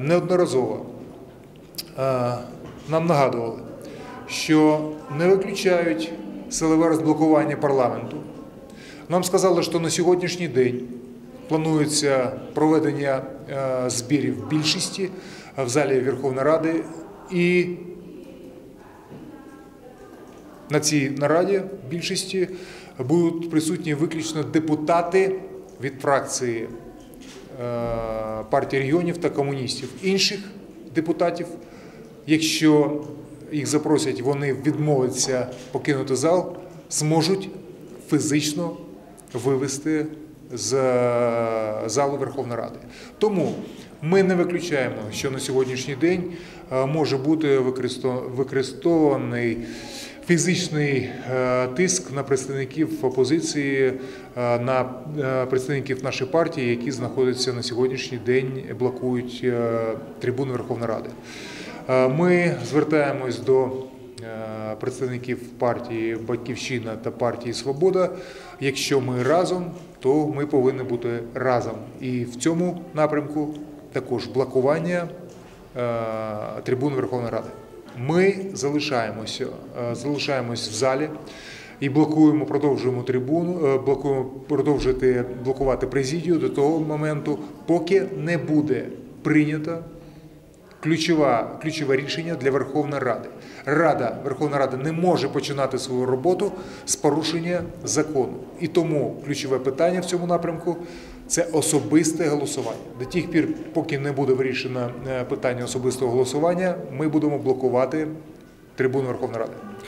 Неодноразово е, нам нагадували, що не виключають силове розблокування парламенту. Нам сказали, що на сьогоднішній день планується проведення е, збірів більшості в залі Верховної Ради і на цій нараді більшості будуть присутні виключно депутати від фракції партії регіонів та комуністів. Інших депутатів, якщо їх запросять, вони відмовляться покинути зал, зможуть фізично вивести з е, залу Верховної Ради. Тому ми не виключаємо, що на сьогоднішній день е, може бути використо- використований фізичний е, тиск на представників опозиції, е, на е, представників нашої партії, які знаходяться на сьогоднішній день, блокують трибуну Верховної Ради. Ми звертаємось до представників партії Батьківщина та партії Свобода. Якщо ми разом, то ми повинні бути разом. І в цьому напрямку також блокування е, трибун Верховної Ради. Ми залишаємося, е, залишаємось в залі і блокуємо, продовжуємо трибуну, е, блокуємо продовжити блокувати президію до того моменту, поки не буде прийнято ключова, ключове рішення для Верховної Ради. Рада Верховна Рада не може починати свою роботу з порушення закону. І тому ключове питання в цьому напрямку це особисте голосування. До тих пір, поки не буде вирішено е, питання особистого голосування, ми будемо блокувати трибуну Верховної Ради.